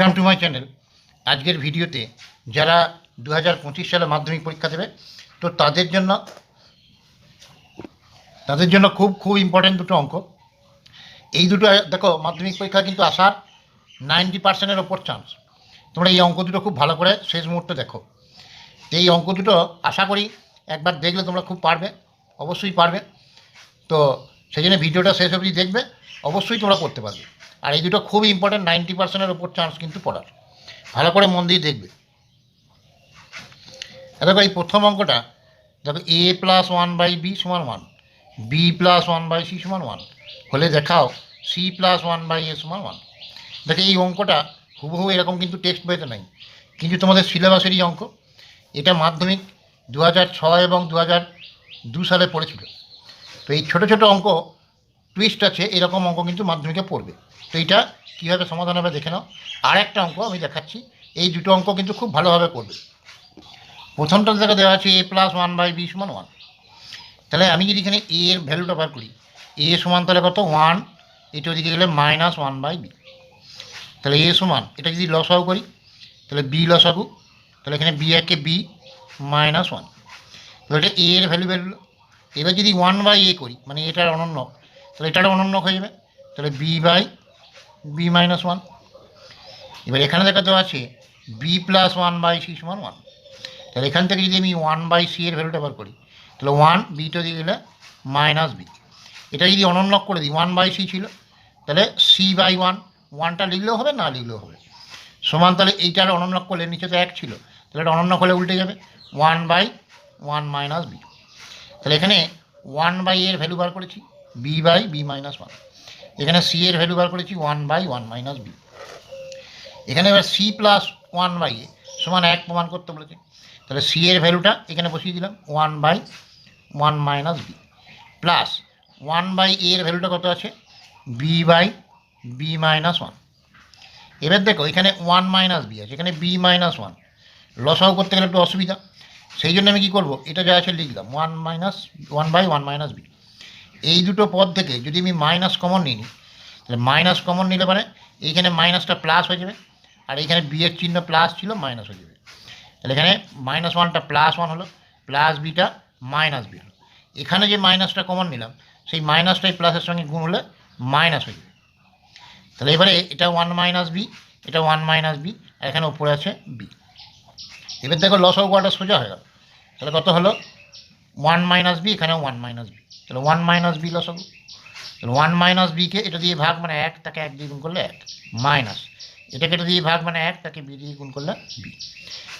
Welcome to my channel আজকের ভিডিওতে যারা দু হাজার পঁচিশ সালে মাধ্যমিক পরীক্ষা দেবে, তো তাদের জন্য তাদের জন্য খুব খুব ইম্পর্টেন্ট দুটো অঙ্ক। এই দুটো, দেখো, মাধ্যমিক পরীক্ষা কিন্তু আসার নাইনটি পার্সেন্টের ওপর চান্স তোমরা এই অঙ্ক দুটো খুব ভালো করে শেষ মুহূর্তে দেখো। এই অঙ্ক দুটো আশা করি একবার দেখলে তোমরা খুব পারবে, অবশ্যই পারবে। তো সেই জন্য ভিডিওটা শেষ অবধি দেখবে, অবশ্যই তোমরা করতে পারবে। আর এই দুটো খুব ইম্পর্টেন্ট নাইনটি পার্সেন্টের ওপর চান্স কিন্তু পড়ার। ভালো করে মন দিয়ে দেখবে। দেখো, এই প্রথম অঙ্কটা, দেখো A plus one by B সমান one B plus one by C সমান ওয়ান হলে দেখাও C plus one by A সমান ওয়ান দেখো, এই অঙ্কটা হুবহু এরকম কিন্তু টেক্সট বইতে নাই। কিন্তু তোমাদের সিলেবাসেরই অঙ্ক। এটা মাধ্যমিক দু ছয় এবং দু দু সালে পড়েছিল। তো এই ছোটো ছোটো অঙ্ক টুইস্ট আছে, এরকম অঙ্ক কিন্তু মাধ্যমিকে পড়বে। তো এইটা কীভাবে সমাধান হবে দেখে নাও। আর একটা অঙ্ক আমি দেখাচ্ছি। এই দুটো অঙ্ক কিন্তু খুব ভালোভাবে করবে। প্রথমটা দেখা, দেওয়া আছে A plus one by B সমান ওয়ান তাহলে আমি যদি এখানে এ এর ভ্যালুটা বার করি এ সমান তাহলে কত? ওয়ান এটা ওদিকে গেলে মাইনাস ওয়ান বাই বি তাহলে এ সমান, এটা যদি লস লসাগু করি, তাহলে বি লস লসাগু তাহলে এখানে বি একে বি মাইনাস ওয়ান তাহলে এটা এ এর ভ্যালু বেরোলো এবার যদি ওয়ান বাই এ করি মানে এটার অনন্য, তাহলে এটার অনন্য হয়ে যাবে। তাহলে B by B minus one এবার এখানে দেখা দেওয়া আছে B plus one by C সমান ওয়ান তাহলে এখান থেকে যদি আমি ওয়ান বাই সি এর ভ্যালুটা বার করি, তাহলে ওয়ান বিটা দিয়ে গেলে মাইনাস বি এটা যদি অনন্য করে দিই ওয়ান বাই সি ছিল, তাহলে সি বাই ওয়ান ওয়ানটা লিখলেও হবে, না লিখলেও হবে। সমান তাহলে এইটার অনন্য করলে নিচে তো এক ছিল, তাহলে এটা অনন্য হলে উল্টে যাবে one by one minus B তাহলে এখানে ওয়ান বাই এর ভ্যালু বার করেছি B by B minus one এখানে সি এর ভ্যালু বার করেছি one by one minus B এখানে এবার C plus one by A সমান এক প্রমাণ করতে বলেছে। তাহলে সি এর ভ্যালুটা এখানে বসিয়ে দিলাম one by one minus B plus one by এর ভ্যালুটা কত আছে? B by B minus one এবার দেখো, এখানে ওয়ান মাইনাস বি আছে, এখানে বি মাইনাস ওয়ান লসাও করতে গেলে একটু অসুবিধা। সেই জন্য আমি কী করব? এটা যা আছে লিখলাম one minus one by one minus B এই দুটো পদ থেকে যদি আমি মাইনাস কমন নিই, তাহলে মাইনাস কমন নিলে মানে এইখানে মাইনাসটা প্লাস হয়ে যাবে, আর এইখানে বি এর চিহ্ন প্লাস ছিল মাইনাস হয়ে যাবে। তাহলে এখানে মাইনাস ওয়ানটা প্লাস ওয়ান হলো প্লাস বিটা মাইনাস বি হলো। এখানে যে মাইনাসটা কমন নিলাম, সেই মাইনাসটাই প্লাসের সঙ্গে গুণ হলে মাইনাস হয়ে যাবে। তাহলে এবারে এটা ওয়ান মাইনাস বি এটা ওয়ান মাইনাস বি আর এখানে উপরে আছে বি এবার দেখো লস লসও করাটা সোজা হয়ে গেল। তাহলে কত হলো? ওয়ান মাইনাস বি এখানেও ওয়ান মাইনাস বি তাহলে ওয়ান মাইনাস বি লসগু তাহলে ওয়ান মাইনাস বিকে এটা দিয়ে ভাগ মানে এক, তাকে এক দিয়ে গুণ করলে এক। মাইনাস এটাকে এটা দিয়ে ভাগ মানে এক, তাকে বি দিয়ে গুণ করলে বি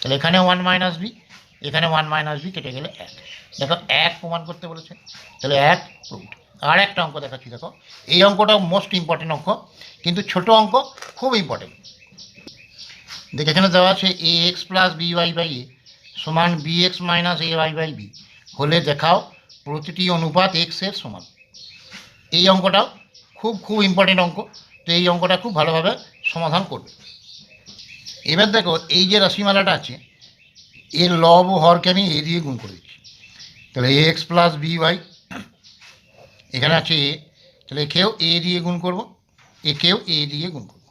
তাহলে এখানে ওয়ান মাইনাস বি এখানে ওয়ান মাইনাস বি কেটে গেলে এক। দেখো, এক প্রমাণ করতে বলেছে। তাহলে এক প্রুভড আর একটা অঙ্ক দেখাচ্ছি, দেখো। এই অঙ্কটাও মোস্ট ইম্পর্টেন্ট অঙ্ক, কিন্তু ছোট অঙ্ক খুব ইম্পর্টেন্ট দেখ, এখানে দেওয়া আছে A X plus B Y by A সমান B X minus A Y by B হলে দেখাও প্রতিটি অনুপাত এক্সের সমান। এই অঙ্কটাও খুব খুব ইম্পর্টেন্ট অঙ্ক, তো এই অঙ্কটা খুব ভালোভাবে সমাধান করবে। এবার দেখো, এই যে রাশিমালাটা আছে, এর লব ও হরকে আমি এ দিয়ে গুণ করে দিচ্ছি। তাহলে A X plus B Y এখানে আছে এ তাহলে একেও এ দিয়ে গুণ করব, একেও এ দিয়ে গুণ করব।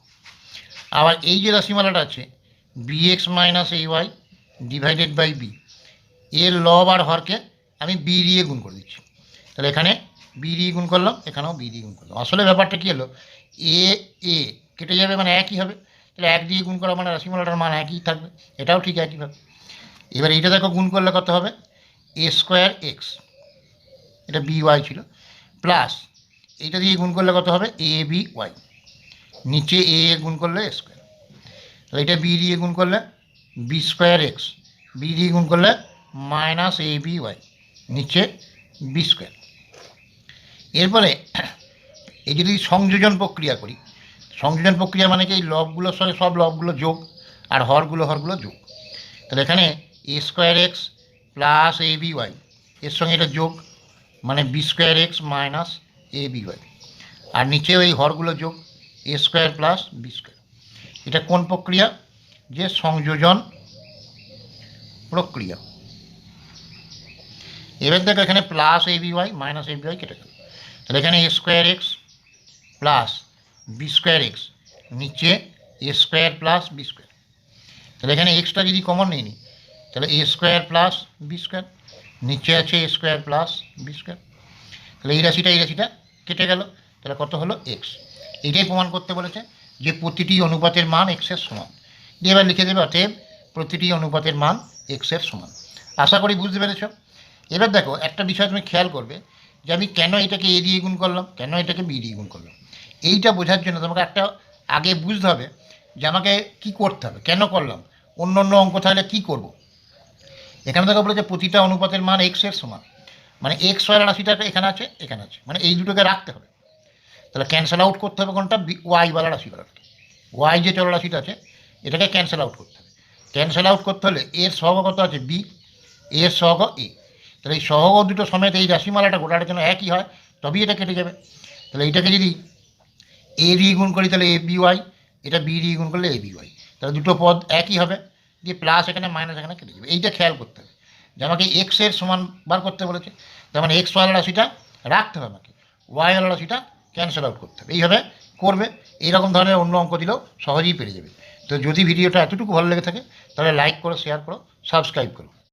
আবার এই যে রাশিমালাটা আছে B X minus A Y divided by B এর লব আর হরকে আমি বি দিয়ে গুণ করে দিচ্ছি। তাহলে এখানে বি দিয়ে গুণ করলাম, এখানেও বি দিয়ে গুণ করলাম। আসলে ব্যাপারটা কী হলো? এ এ কেটে যাবে মানে একই হবে। তাহলে এক দিয়ে গুণ করা মানে রাশিমালাটার মান একই থাকবে। এটাও ঠিক একইভাবে। এবার এইটা দেখো গুণ করলে কত হবে? এ স্কোয়ার এক্স এটা বি ওয়াই ছিল। প্লাস এইটা দিয়ে গুণ করলে কত হবে? এ বি ওয়াই নিচে এ গুণ করলে স্কোয়ার তাহলে এটা বি দিয়ে গুণ করলে বি স্কোয়ার এক্স বি দিয়ে গুণ করলে মাইনাস এ বি ওয়াই নিচে বি স্কোয়ার এরপরে, এই যদি সংযোজন প্রক্রিয়া করি, সংযোজন প্রক্রিয়া মানে কি? এই লবগুলোর সঙ্গে সব লবগুলো যোগ, আর হরগুলো হরগুলো যোগ। তাহলে এখানে A square X plus A B Y এর সঙ্গে এটা যোগ মানে B square X minus A B Y আর নিচে ওই হরগুলো যোগ A square plus B square এটা কোন প্রক্রিয়া? যে সংযোজন প্রক্রিয়া। এবার দেখো এখানে plus A B Y minus A B Y কেটে গেল। তাহলে এখানে A square X plus B square X নিচে A square plus B square তাহলে এখানে এক্সটা যদি কমন নিই নি, তাহলে A square plus B square নিচে আছে A square plus B square তাহলে এই রাশিটা এই রাশিটা কেটে গেল। তাহলে কত হলো এক্স এটাই প্রমাণ করতে বলেছে যে প্রতিটি অনুপাতের মান এক্সের সমান। দিয়ে এবার লিখে দেবে, অতএব প্রতিটি অনুপাতের মান এক্সের সমান। আশা করি বুঝতে পেরেছ। এবার দেখো, একটা বিষয় তুমি খেয়াল করবে যে আমি কেন এটাকে এ দিয়ে গুণ করলাম, কেন এটাকে বি দিয়ে গুণ করলাম। এইটা বোঝার জন্য তোমাকে একটা আগে বুঝতে হবে যে আমাকে কী করতে হবে, কেন করলাম, অন্য অন্য অঙ্ক তাহলে কী করব। এখানে দেখো বলেছে প্রতিটা অনুপাতের মান এক্সের সমান মানে এক্স ওয়াই রাশিটা এখানে আছে এখানে আছে মানে এই দুটোকে রাখতে হবে। তাহলে ক্যান্সেল আউট করতে হবে কোনটা ওয়াই বালা রাশিগুলোকে ওয়াই যে চল রাশিটা আছে, এটাকে ক্যান্সেল আউট করতে হবে। ক্যান্সেল আউট করতে হলে এর সহগ কত আছে বি এর সহগ এ তাহলে এই সহগ দুটো সমেত এই রাশিমালাটা গোটাটা যেন একই হয়, তবেই এটা কেটে যাবে। তাহলে এইটাকে যদি এ দিয়ে গুণ করি, তাহলে এ বি ওয়াই এটা বি দিয়ে গুণ করলে এ বি ওয়াই তাহলে দুটো পদ একই হবে, দিয়ে প্লাস এখানে মাইনাস এখানে কেটে যাবে। এইটা খেয়াল করতে হবে। যে আমাকে এক্সের সমান বার করতে বলেছে, তার মানে এক্স ওয়াই রাশিটা রাখতে হবে আমাকে ওয়াই ওয়ালা রাশিটা ক্যান্সেল আউট করতে হবে। এইভাবে করবে, এইরকম ধরনের অন্য অঙ্ক দিলেও সহজেই পেরে যাবে। তো যদি ভিডিওটা এতটুকু ভালো লেগে থাকে, তাহলে লাইক করো শেয়ার করো সাবস্ক্রাইব করো।